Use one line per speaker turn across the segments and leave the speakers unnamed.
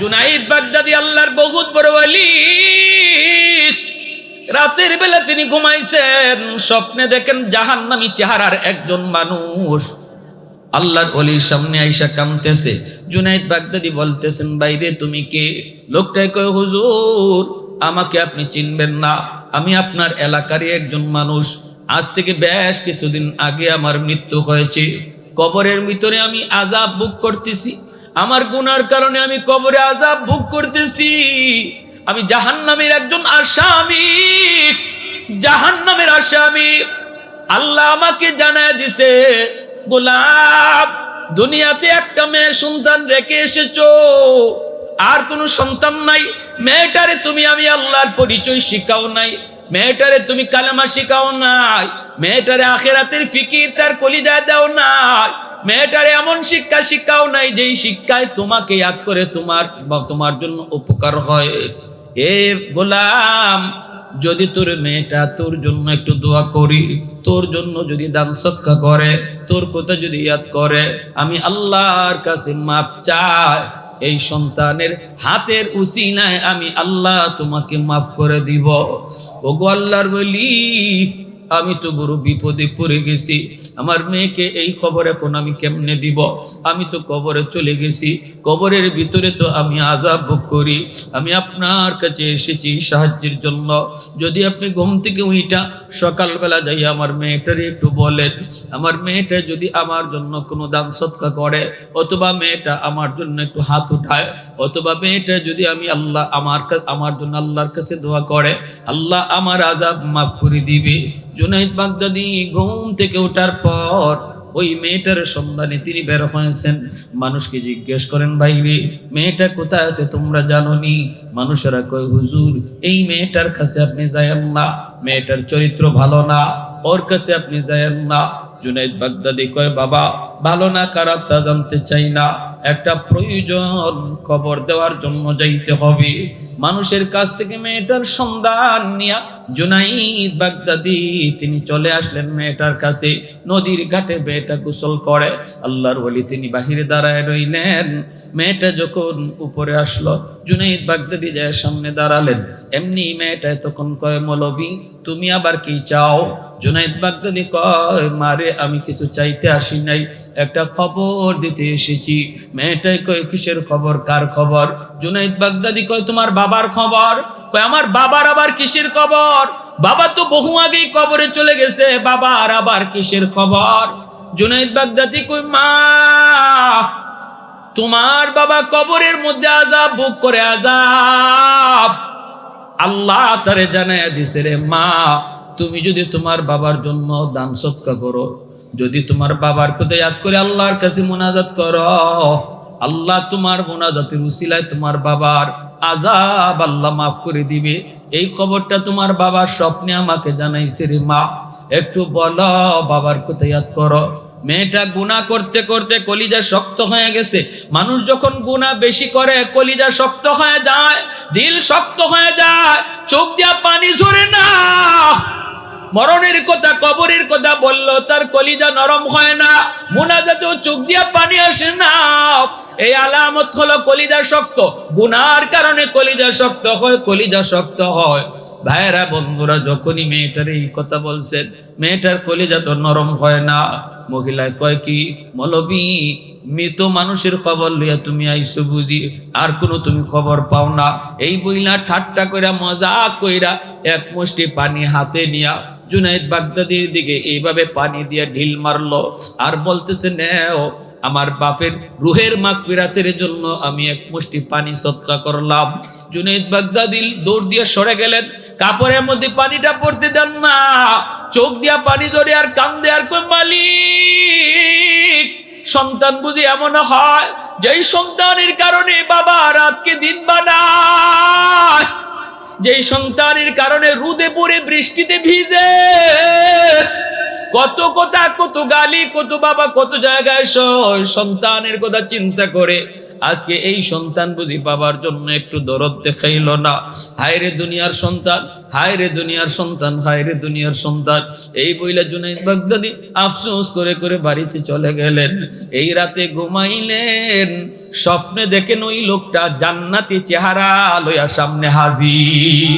জুনাইদ বাগদাদি আল্লাহর বহুত বড় ওয়ালি। রাতের বেলা তিনি ঘুমাইছেন, স্বপ্নে দেখেন জাহান্নামী চেহারার একজন মানুষ। আল্লাহর অলির সামনে আইসা কামতেছে জুনাইদ বাগদাদি বলতেছেন, বাইরে তুমি কে? লোকটাই কয়, হুজুর, আমাকে আপনি চিনবেন না। আমি আপনার এলাকারই একজন মানুষ। আজ থেকে বেশ কিছুদিন আগে আমার মৃত্যু হয়েছে। কবরের ভিতরে আমি আজাব বুক করতেছি। আমার গুনার কারণে আমি কবরে আজাব ভোগ করতেছি। আমি জাহান্নামের একজন আসামি। জাহান্নামের আসামি। আল্লাহ আমাকে জানায় দিছে, গোলাপ, দুনিয়াতে একটা মেয়ে সন্তান রেখে এসেছ। আর কোনো সন্তান নাই। মেয়েটারে তুমি আমি আল্লাহর পরিচয় শিখাও নাই। মেয়েটারে তুমি কালেমা শিখাও নাই। মেয়েটারে আখেরাতের ফিকির তার কলিদা দাও নাই। মেয়েটারে এমন শিক্ষা শিক্ষাও নাই যেই শিক্ষায় তোমাকে ইয়াদ করে তোমার তোমার জন্য উপকার হয়। এ গোলাম, যদি তোর মেয়েটা তোর জন্য একটু দোয়া করি, তোর জন্য যদি দান সৎকা করে, তোর কথা যদি ইয়াদ করে, আমি আল্লাহর কাছে মাপ চাই, এই সন্তানের হাতের উসিনায় আমি আল্লাহ তোমাকে মাফ করে দিব। ওগো আল্লাহর বলি আমি তো বড় বিপদে পড়ে গেছি। আমার মেয়েকে এই খবর এখন আমি কেমনে দিব? আমি তো কবরে চলে গেছি। কবরের ভিতরে তো আমি আজাব ভোগ করি। আমি আপনার কাছে এসেছি সাহায্যের জন্য। যদি আপনি ঘুম থেকে উইটা সকালবেলা যাই আমার মেয়েটারে একটু বলেন। আমার মেয়েটা যদি আমার জন্য কোনো দান সৎকা করে, অথবা মেয়েটা আমার জন্য একটু হাত উঠায়, অথবা মেয়েটা যদি আমি আল্লাহ আমার আমার জন্য আল্লাহর কাছে দোয়া করে, আল্লাহ আমার আজাব মাফ করে দিবে। জুনাইদ বাগদাদি ঘুম থেকে ওঠার পর ওই মেয়েটার সন্ধানে তিনি বের হয়েছেন। মানুষকে জিজ্ঞেস করেন বাইরে মেয়েটা কোথায় আছে তোমরা জানোনি? মানুষেরা কয়, হুজুর, এই মেয়েটার কাছে আপনি যায়েন না। মেয়েটার চরিত্র ভালো না, ওর কাছে আপনি যায়েন না। জুনাইদ বাগদাদি কয়, বাবা, ভালো না, খারাপ তা জানতে চাই না। একটা প্রয়োজন খবর দেওয়ার জন্য যাইতে হবে। মানুষের কাছ থেকে মেয়েটার সন্ধান নিয়া জুনাইদ বাগদাদি, তিনি চলে আসলেন মেয়েটার কাছে। নদীর ঘাটে মেয়েটা গোসল করে, আল্লাহর বলি তিনি বাহিরে দাঁড়ায় রইলেন। মেয়েটা যখন উপরে আসলো, জুনাইদ বাগদাদি যায় সামনে দাঁড়ালেন। এমনি মেয়েটা তখন কয়, মলবি, তুমি আবার কি চাও? জুনাইদ বাগদাদি কয়, মারে, আমি কিছু চাইতে আসি নাই। একটা খবর দিতে এসেছি। মেয়েটাই কয়, কিসের খবর? কার খবর? জুনাইদ বাগদাদি কয়, তোমার বাবার খবর? কয়, আমার বাবার আবার কিসের খবর? বাবা তো বহু আগেই কবরে চলে গেছে, বাবার আবার কিসের খবর? জুনাইদ বাগদাদি কই মা, তোমার বাবা কবরের মধ্যে আজাব বুক করে আজাব আল্লাহ তারে জানায় দিছে রে, মা, তুমি যদি তোমার বাবার জন্য দান সৎকা করো যদি তোমার বাবার কথা ইয়াদ করে আল্লাহর কাছে মোনাজাত করো, আল্লাহ তোমার মোনাজাতের উসিলায় তোমার বাবার আজাব আল্লাহ মাফ করে দিবে। এই খবরটা তোমার বাবার স্বপ্নে আমাকে জানাইছে রে মা। একটু বলো, বাবার কথা ইয়াদ করো। মেয়েটা গুণা করতে করতে কলিজা শক্ত হয়ে গেছে। মানুষ যখন গুণা বেশি করে, কলিজা শক্ত হয়ে যায়, দিল শক্ত হয়ে যায়, চোখ দিয়া পানি ঝরে না। মরণের কথা, কবরের কথা বলল, তার কলিজা নরম হয় না। মোনাজাতেও চোখ দিয়া পানি আসে না। এই আলামত হলো কলিজা শক্ত। গুনার কারণে কলিজা শক্ত হয়, কলিজা শক্ত হয়। ভাইয়েরা, বন্ধুরা, যখনই মেয়েটার এই কথা বলছেন, মেয়েটার কলিজা তো নরম হয় না। মহিলায় কয় কি, মলবি, মৃত মানুষের খবর লইয়া তুমি আইসো বুঝি, আর কোনো তুমি খবর পাও না। এই বইলা ঠাট্টা কইরা, মজা কইরা এক মুষ্টি পানি হাতে নিয়া জুনাইদ বাগদাদির দিকে এইভাবে পানি দিয়ে ঢিল মারলো। আর বলতেছে, নেও আমার বাপের রুহের মাগফিরাতের জন্য আমি এক মুষ্টি পানি সৎকা করলাম। জুনাইদ বাগদাদি দৌড় দিয়ে সরে গেলেন। কাপড়ের মধ্যে পানিটা পড়তে দেন না। চোখ দিয়া পানি ধরে আর কান্দে আর কই মালিক, সন্তান বুঝি এমন হয় যেই সন্তানের কারণে বাবা রাতকে দিন বানায়, যেই সন্তানের কারণে রুদে পড়ে বৃষ্টিতে ভিজে কত কথা, কত গালি, কত বাবা, কত জায়গায় সন্তানের কথা চিন্তা করে আজকে এই সন্তান বুঝি বাবার জন্য একটু দরদ দেখাইল না। হায়রে দুনিয়ার সন্তান হায় রে দুনিয়ার সন্তান হায় রে দুনিয়ার সন্তান। এই বইলা জুনাইদ বাগদাদি আফসোস করে করে বাড়িতে চলে গেলেন। এই রাতে ঘুমাইলেন, স্বপ্নে দেখেন ওই লোকটা জান্নাতি চেহারা লইয়া সামনে হাজির।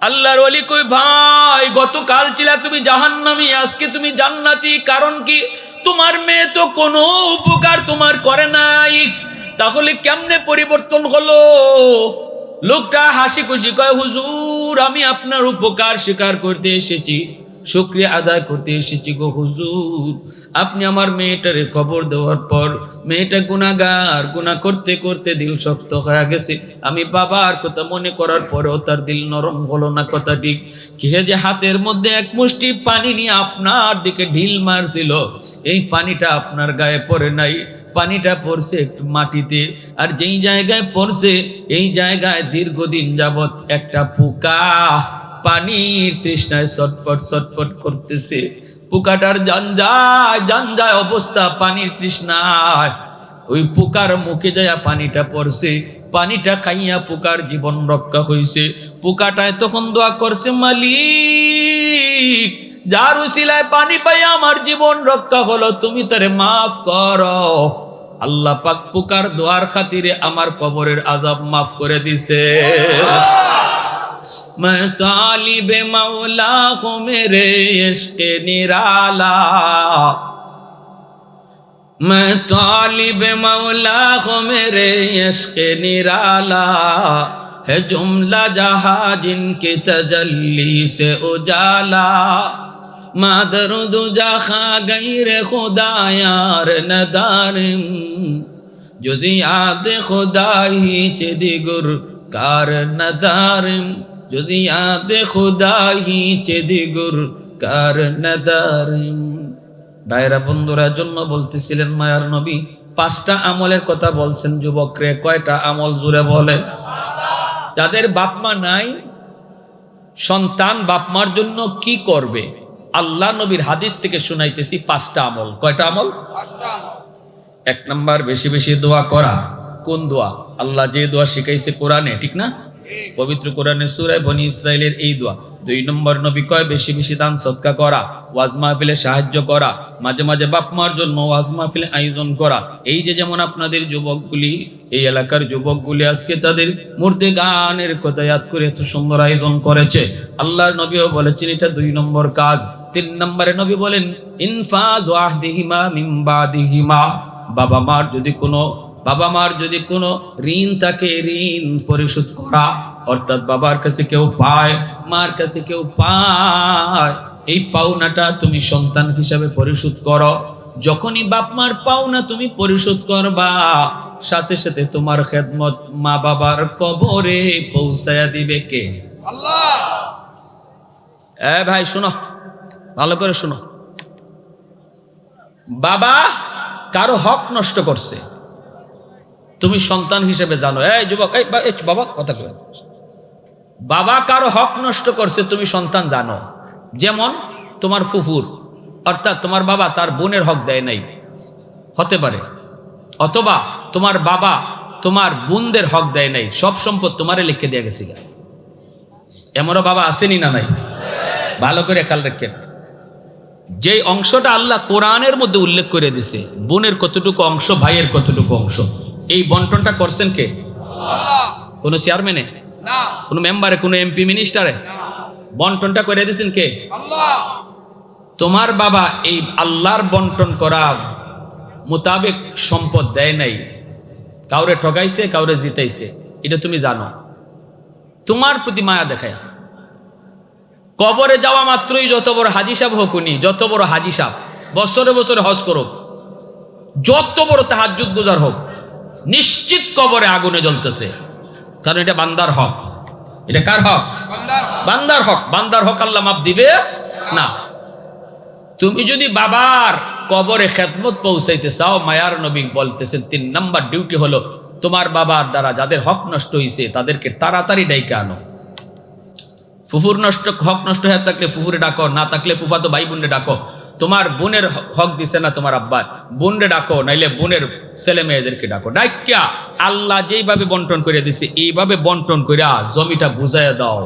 আল্লাহর অলি কই, ভাই, গতকাল ছিলা তুমি জাহান্নামি, আজকে তুমি জান্নাতি। কারণ কি? তোমার মেয়ে তো কোনো উপকার তোমার করে নাই। তাহলে কেমনে পরিবর্তন হলো? লোকটা হাসি খুশি কয়, হুজুর, আমি আপনার উপকার স্বীকার করতে এসেছি। শুক্রিয়া আদায় করতে এসেছি গো হুজুর। আপনি আমার মেয়েটারে খবর দেওয়ার পর মেয়েটা গুনাগার, গুনাহ করতে করতে দিল শক্ত হয়ে গেছে। আমি বাবার কথা মনে করার পরেও তার দিল নরম হলো না কথা ঠিক। সে যে হাতের মধ্যে এক মুষ্টি পানি নিয়ে আপনার দিকে ঢিল মারছিল, এই পানিটা আপনার গায়ে পড়ে নাই। পানিটা পড়ছে একটু মাটিতে, আর যেই জায়গায় পড়ছে, এই জায়গায় দীর্ঘদিন যাবত একটা পোকা পানির তৃষ্ণায় ছটফট ছটফট করতেছে। পোকাটার জঞ্জায় জঞ্জায় অবস্থা পানির তৃষ্ণায়। ওই পোকার মুখে যায় পানিটা পড়ছে, পানিটা খাইয়া পোকার জীবন রক্ষা হয়েছে পোকাটায় তখন দোয়া করছে, মালিক, যার উসিলায় পানি পাই আমার জীবন রক্ষা হলো, তুমি তারে মাফ করো। আল্লাহ পাক পোকার দোয়ার খাতিরে আমার কবরের আজাব মাফ করে দিছে। میں طالب مولا ہوں میرے عشق نرالا۔ میں طالب مولا ہوں میرے عشق نرالا۔ ہے جملہ جہاں جن کی تجلی سے اجالا۔ مادر دو جہاں غیر خدا یار ندارم۔ جزیات خدا ہی چی دیگر کار ندارم۔ যদি আদে খুদাহি চেদিগুর কার নাদারিম ভাইরা, বন্ধুরা জন্য বলতেছিলেন, মায়ার নবী, পাঁচটা আমলের কথা বলছেন যুবকরে, কয়টা আমল জুড়ে বলে? যাদের বাপমা নাই, সন্তান বাপমার জন্য কি করবে? আল্লাহ নবীর হাদিস থেকে শুনাইতেছি পাঁচটা আমল। কয়টা আমল? এক নম্বর, বেশি বেশি দোয়া করা। কোন দোয়া? আল্লাহ যে দোয়া শিখাইছে কোরআনে, ঠিক না? পবিত্র কোরআনে সুরায় বনি ইসরায়েলের এই দোয়া, দুই নম্বর নবী কয়, বেশি বেশি দান সৎকা করা, ওয়াজ মাহফিলে সাহায্য করা, মাঝে মাঝে বাপ মার জন্য ওয়াজ মাহফিলে আয়োজন করা। এই যে যেমন আপনাদের যুবকগুলি, এই এলাকার যুবকগুলি আজকে তাদের মূর্তি গানের কথা ইয়াদ করে এত সুন্দর আয়োজন করেছে। আল্লাহর নবীও বলেছেন, এটা দুই নম্বর কাজ। তিন নম্বরে নবী বলেন, ইনফাজ ওয়াহদিহিমা মিন বাদিহিমা। বাবা মার যদি কোনো বাবা মার যদি কোনো ঋণ থাকে, ঋণ পরিশোধ করা, অর্থাৎ বাবার কাছে কেউ পায়, মার কাছে কেউ পায়, এই পাওনাটা তুমি সন্তান হিসাবে পরিশোধ করো। যখনই বাপ মার পাওনা তুমি পরিশোধ করবা, সাথে সাথে তোমার খেদমত মা বাবার কবরে পৌঁছায়া দিবে কে? এ ভাই, শোনো, ভালো করে শোনো। বাবা কারও হক নষ্ট করছে। তুমি সন্তান হিসেবে জানো। এই যুবক, এই বাবা, কথা কয়। বাবা কারও হক নষ্ট করছে তুমি সন্তান জানো। যেমন তোমার ফুফুর, অর্থাৎ তোমার বাবা তার বোনের হক দেয় নাই। হতে পারে। অথবা তোমার বাবা তোমার বোনদের হক দেয় নাই। সব সম্পদ তোমারে লিখে দিয়ে গেছে। এমনও বাবা আসেনি না নাই? ভালো করে খেয়াল রাখেন। যেই অংশটা আল্লাহ কোরআনের মধ্যে উল্লেখ করে দিছে, বোনের কতটুকু অংশ, ভাইয়ের কতটুকু অংশ। এই বন্টনটা করছেন কে? কোনো চেয়ারম্যানে কোনো মেম্বারে কোনো এমপি মিনিস্টারে বন্টনটা করে দিয়েছেন কে? তোমার বাবা এই আল্লাহর বন্টন করা মোতাবেক সম্পদ দেয় নাই। কাউরে ঠকাইছে কাউরে জিতাইছে। এটা তুমি জানো। তোমার প্রতি মায়া দেখায়। কবরে যাওয়া মাত্রই যত বড় হাজি সাহেব হোক উনি যত বড় হাজি সাহেব বছরে বছরে হজ করুক যত বড় তাহাজুদ গুজার হোক নিশ্চিত কবরে আগুনে জ্বলতেছে। কারণ এটা বান্দার হক। এটা কার হক? বান্দার হক। বান্দার হক। আল্লাহ মাপ দিবে? না। তুমি যদি বাবার কবরে খেদমত পৌঁছাইতে চাও মায়ার নবী বলতেছেন তিন নাম্বার ডিউটি হলো তোমার বাবার দ্বারা যাদের হক নষ্ট হয়েছে তাদেরকে তাড়াতাড়ি ডাইকে আনো। ফুফুর নষ্ট হক নষ্ট হয়ে থাকলে ফুফুরে ডাকো না থাকলে ফুফা তো ভাই বোনে ডাকো। তোমার বোনের হক দিছে না তোমার আব্বা। বোনরে ডাকো, নাইলে বোনের ছেলে মেয়েদেরকে ডাকো। ডাক্যা আল্লাহ যেইভাবে বন্টন করে দিছে, এইভাবে বন্টন কইরা জমিটা বুঝাইয়া দাও।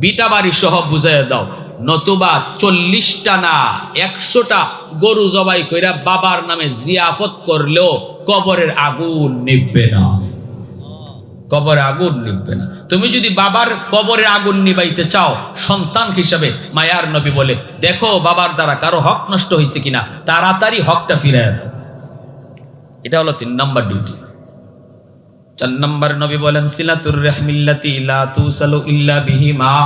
বিটা বাড়ি সহ বুঝাইয়া দাও। নতুবা চল্লিশটা না, একশোটা গরু জবাই কইরা বাবার নামে জিয়াফত করলেও কবরের আগুন নিববে না। কবরে আগুন নিববে না। তুমি যদি বাবার কবরে আগুন নিবাইতে চাও, সন্তান হিসাবে মায়ার নবী বলে, দেখো বাবার দ্বারা কারও হক নষ্ট হয়েছে কিনা, তাড়াতাড়ি হকটা ফিরে দাও। এটা হলো তিন নম্বর ডিউটি চার নম্বর নবী বলেন, সিলাতুর রহমিল্লাতি লা তুসালু ইল্লা বিহি মা।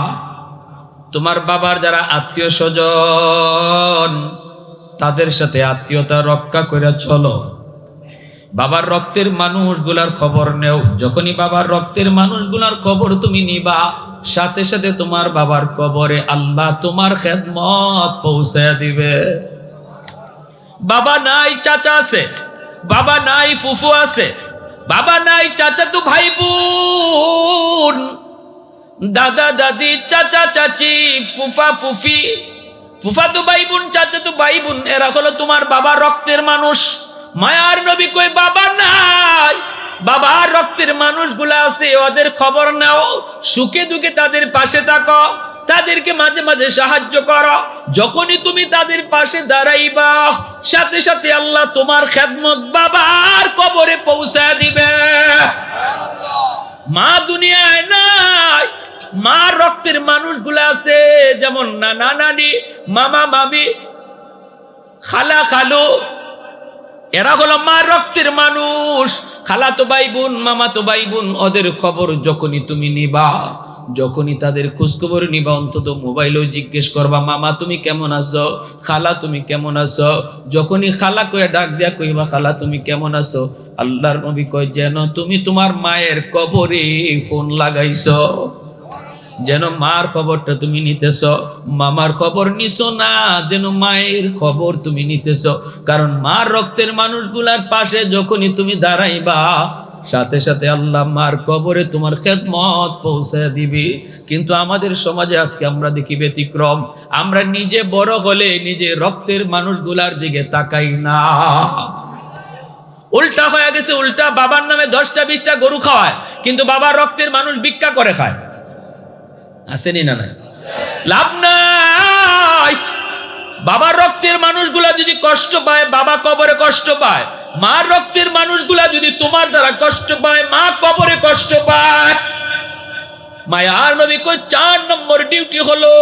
তোমার বাবার যারা আত্মীয় স্বজন, তাদের সাথে আত্মীয়তা রক্ষা করে চলো। বাবার রক্তের মানুষগুলার খবর নেও। যখনই বাবার রক্তের মানুষগুলার খবর তুমি নিবা, সাথে সাথে তোমার বাবার কবরে আল্লাহ তোমার খেদমত পৌঁছে দিবে। বাবা নাই, চাচা আছে। বাবা নাই, ফুফু আছে। বাবা নাই, চাচা তো ভাই বোন দাদা, দাদি, চাচা, চাচি, ফুফা, ফুফি। ফুফা তো ভাই বোন চাচা তো ভাই বোন এরা হলো তোমার বাবার রক্তের মানুষ। মায়ার নবী কই, বাবা নাই। বাবার রক্তের মানুষগুলো আছে, ওদের খবর নাও। সুখে দুঃখে তাদের পাশে থাকো। তাদেরকে মাঝে মাঝে সাহায্য করো। যখনই তুমি তাদের পাশে দাঁড়াইবা, সাথে সাথে আল্লাহ তোমার খেদমত বাবার কবরে পৌঁছায় দিবে। মা দুনিয়ায় নাই। মা রক্তের মানুষগুলো আছে, যেমন নানা নানি, মামা মামি, খালা খালু এরা হলো মা রক্তের মানুষ। খালা তো ভাই বোন মামা তো ভাই বোন ওদের খবর যখনই তুমি নিবা, যখনই তাদের খোঁজখবর নিবা, অন্তত মোবাইলেও জিজ্ঞেস করবা, মামা, তুমি কেমন আছো? খালা, তুমি কেমন আছো? যখনই খালা কয়ে ডাক দিয়া কইবা, খালা, তুমি কেমন আছো? আল্লাহর নবী কয়, যেন তুমি তোমার মায়ের কবরে ফোন লাগাইছো। যেন মার খবরটা তুমি নিতেছ, মামার খবর নিছো না, যেন মায়ের খবর তুমি নিতেছ। কারণ মার রক্তের মানুষগুলার পাশে যখনই তুমি দাঁড়াইবা, সাথে সাথে আল্লাহ মার কবরে তোমার খেদমত পৌঁছে দিবি। কিন্তু আমাদের সমাজে আজকে আমরা দেখি ব্যতিক্রম। আমরা নিজে বড় হলে নিজে রক্তের মানুষগুলার দিকে তাকাই না। উল্টা হয়ে গেছে, উল্টা বাবার নামে দশটা, বিশটা গরু খাওয়ায়, কিন্তু বাবার রক্তের মানুষ ভিক্ষা করে খায়। আসেনি না নাই? লাভ নাই। বাবার রক্তের মানুষগুলা যদি কষ্ট পায়, বাবা কবরে কষ্ট পায় মা রক্তের মানুষগুলা যদি তোমার দ্বারা কষ্ট পায়, মা কবরে কষ্ট পায়। মায়ার নবী কই, চার নম্বর ডিউটি হলো।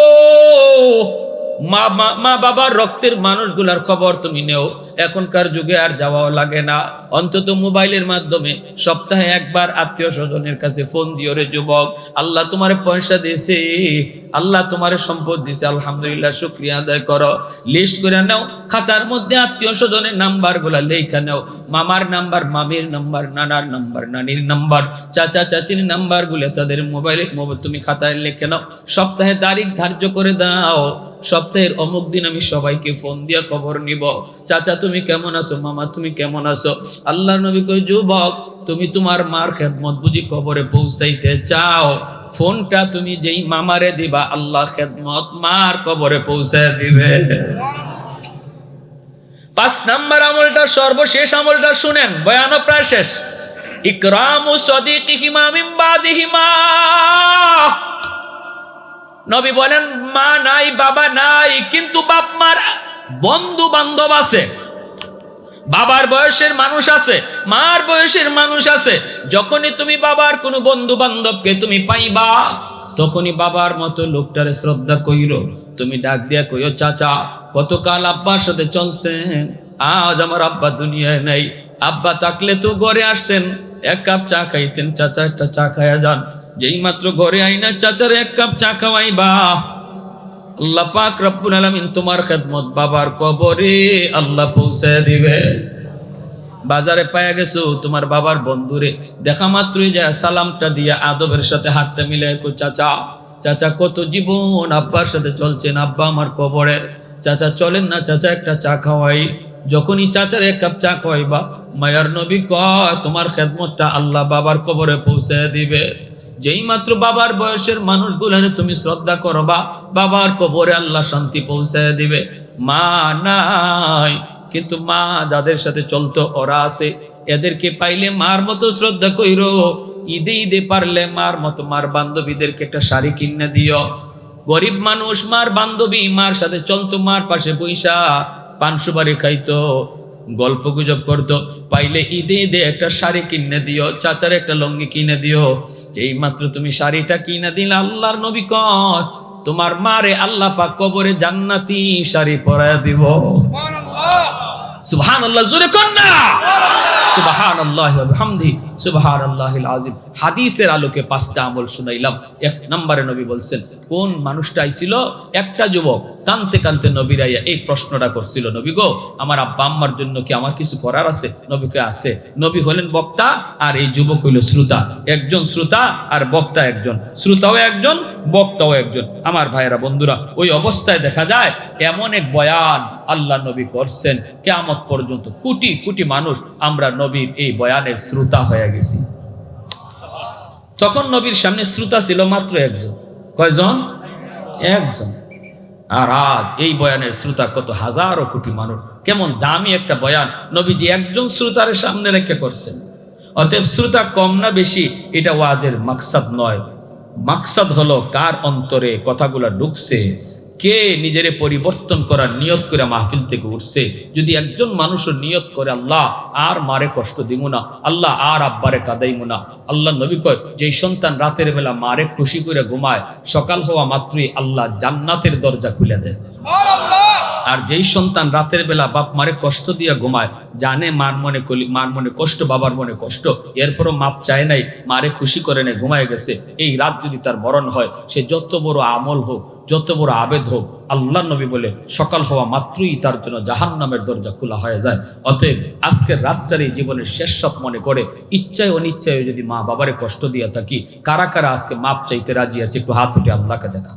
মা মা বাবার রক্তের মানুষগুলার খবর তুমি নেও। এখনকার যুগে আর যাওয়াও লাগে না। অন্তত মোবাইলের মাধ্যমে সপ্তাহে একবার আত্মীয় স্বজনের কাছে ফোন দিও রে যুবক। আল্লাহ তোমার পয়সা দিয়েছে, আল্লাহ তোমার সম্পদ দিছে আলহামদুলিল্লাহ, শুক্রিয়া আদায় করো। লিস্ট করে নাও, খাতার মধ্যে আত্মীয় স্বজনের নাম্বারগুলা লেখা নাও। মামার নাম্বার, মামির নাম্বার, নানার নাম্বার, নানির নাম্বার, চাচা, চাচির নাম্বারগুলো তাদের মোবাইলে তুমি খাতায় লিখে নাও। সপ্তাহে তারিখ ধার্য করে দাও। সপ্তাহের অমুক দিন আমি সবাইকে ফোন দিয়ে খবর নিব। চাচা, তুমি কেমন আছো? মামা, তুমি কেমন আছো? আল্লাহ নবী কই যুবক, তুমি তোমার মার খেদমত বুঝি কবরে পৌঁছাইতে চাও। ফোনটা তুমি যেই মামারে দিবা, আল্লাহ খেদমত মার কবরে পৌঁছায় দিবে। পাঁচ নাম্বার আমলটা, সর্বশেষ আমলটা শুনেন, বয়ান প্রায় শেষ। ইকরামু সদিকিহিমা মিন বাদিহিমা। নবী বলেন, মা নাই, বাবা নাই, কিন্তু বাপ মার বন্ধু বান্ধব আছে। বাবার বয়সের মানুষ আছে, মার বয়সের মানুষ আছে। যখনই তুমি বাবার কোনো বন্ধু বান্ধবকে তুমি পাইবা, তখনই বাবার মতো লোকটারে শ্রদ্ধা কইরো। তুমি ডাক দিয়া কইও, চাচা, কতকাল আব্বার সাথে চলছেন? আজ আমার আব্বা দুনিয়ায় নাই। আব্বা থাকলে তো ঘরে আসতেন। এক কাপ চা খাইতেন। চাচা একটা চা খাইয়া যান। যেই মাত্র ঘরে আইনা চাচার এক কাপ চা খাওয়াইবা। আল্লাহ পাক রব্বুল আলামিন তোমার খেদমত বাবার কবরে আল্লাহ পৌঁছে দিবে। বাজারে পায়া গেছো তোমার বাবার বন্ধুরে। দেখা মাত্রই যায় সালামটা দিয়া আদবের সাথে হাতটা মিলে চাচা চাচা কত জীবন আব্বার সাথে চলছেন, আব্বা আমার কবরে। চাচা চলেন না, চাচা একটা চা খাওয়াই। যখনই চাচার এক কাপ চা খাওয়াইবা, মায়ার নবী কয়, তোমার খেদমতটা আল্লাহ বাবার কবরে পৌঁছে দিবে। যেই মাত্র বাবার বয়সের মানুষগুলারে তুমি শ্রদ্ধা করবা বাবার কবরে আল্লাহ শান্তি পৌঁছায় দিবে। মা নাই, কিন্তু মা যাদের সাথে চলতো, ওরা আছে। এদেরকে পাইলে মার মতো শ্রদ্ধা কইরো। ঈদে ঈদে পারলে মার মতো, মার বান্ধবীদেরকে একটা শাড়ি কিনে দিও। গরিব মানুষ, মার বান্ধবী, মার সাথে চলতো, মার পাশে বৈশা পান সুপারি খাইতো। গল্প গুজব করতো। পাইলে ঈদে ঈদে একটা শাড়ি কিনে দিও চাচার একটা লঙ্গি কিনে দিও। এই মাত্র তুমি শাড়িটা কিনে দিলে আল্লাহর নবী কয় তোমার মারে আল্লাহ পাক কবরে জান্নাতি শাড়ি পরায় দিব। সুবহানাল্লাহ। জোরে কন্যা সুবহানাল্লাহ হামদি সুবহান আল্লাহিল আজিম হাদিসের আলোকে পাঁচটা আমল শুনাইলাম। এক নম্বরে নবী বলছেন, কোন মানুষটা আইছিল একটা যুবক, কানতে কানতে নবীর আইয়া এই প্রশ্নটা করছিল, নবী গো, আমার আব্বা আম্মার জন্য কি আমার কিছু করার আছে? নবীকে আছে। নবী হলেন বক্তা, আর এই যুবক হইল শ্রোতা। একজন শ্রোতা আর বক্তা একজন। শ্রোতাও একজন, বক্তাও একজন। আমার ভাইয়েরা, বন্ধুরা, ওই অবস্থায় দেখা যায়, এমন এক বয়ান আল্লাহ নবী করছেন, কেয়ামত পর্যন্ত কোটি কোটি মানুষ আমরা নবীর এই বয়ানের শ্রোতা হয়ে গেছি? তখন নবীর সামনে শ্রোতা ছিল মাত্র একজন। কয়জন? একজন। আর আজ এই বয়ানের শ্রোতা কত হাজারো কোটি মানুষ। কেমন দামি একটা বয়ান। নবীজি একজন শ্রোতার সামনে রেখে করছেন। অতএব শ্রোতা কম না বেশি, এটা ওয়াজের মাকসাদ নয়। মাকসাদ হলো কার অন্তরে কথাগুলা ঢুকছে কে নিজেরে পরিবর্তন করার নিয়ত করে মাহফিল থেকে উঠছে? যদি একজন মানুষও নিয়ত করে, আল্লাহ আর মারে কষ্ট দিব না, আল্লাহ আর আব্বারে কাদাইব না। আল্লাহ নবী কয়, যেই সন্তান রাতের বেলা মারে, খুশি করে ঘুমায়, সকাল হওয়া মাত্রই আল্লাহ জান্নাতের দরজা খুলে দেয়। আর যেই সন্তান রাতের বেলা বাপ মারে কষ্ট দিয়া ঘুমায়, জানে মার মনে কলি, মার মনে কষ্ট, বাবার মনে কষ্ট, এরপরও মাপ চায় নাই, মারে খুশি করে নে ঘুমায় গেছে। এই রাত যদি তার মরণ হয়, সে যত বড় আমল হোক, যত বড় আবেদ হোক, আল্লাহ নবী বলে, সকাল হওয়া মাত্রই তার জন্য জাহান নামের দরজা খোলা হয়ে যায়। অতএব আজকের রাতটারই জীবনের শেষ সব মনে করে, ইচ্ছায় অনিচ্ছায় যদি মা বাবারে কষ্ট দিয়ে থাকি, কারা কারা আজকে মাপ চাইতে রাজি আছে, একটু হাত উঠে আল্লাহকে দেখা।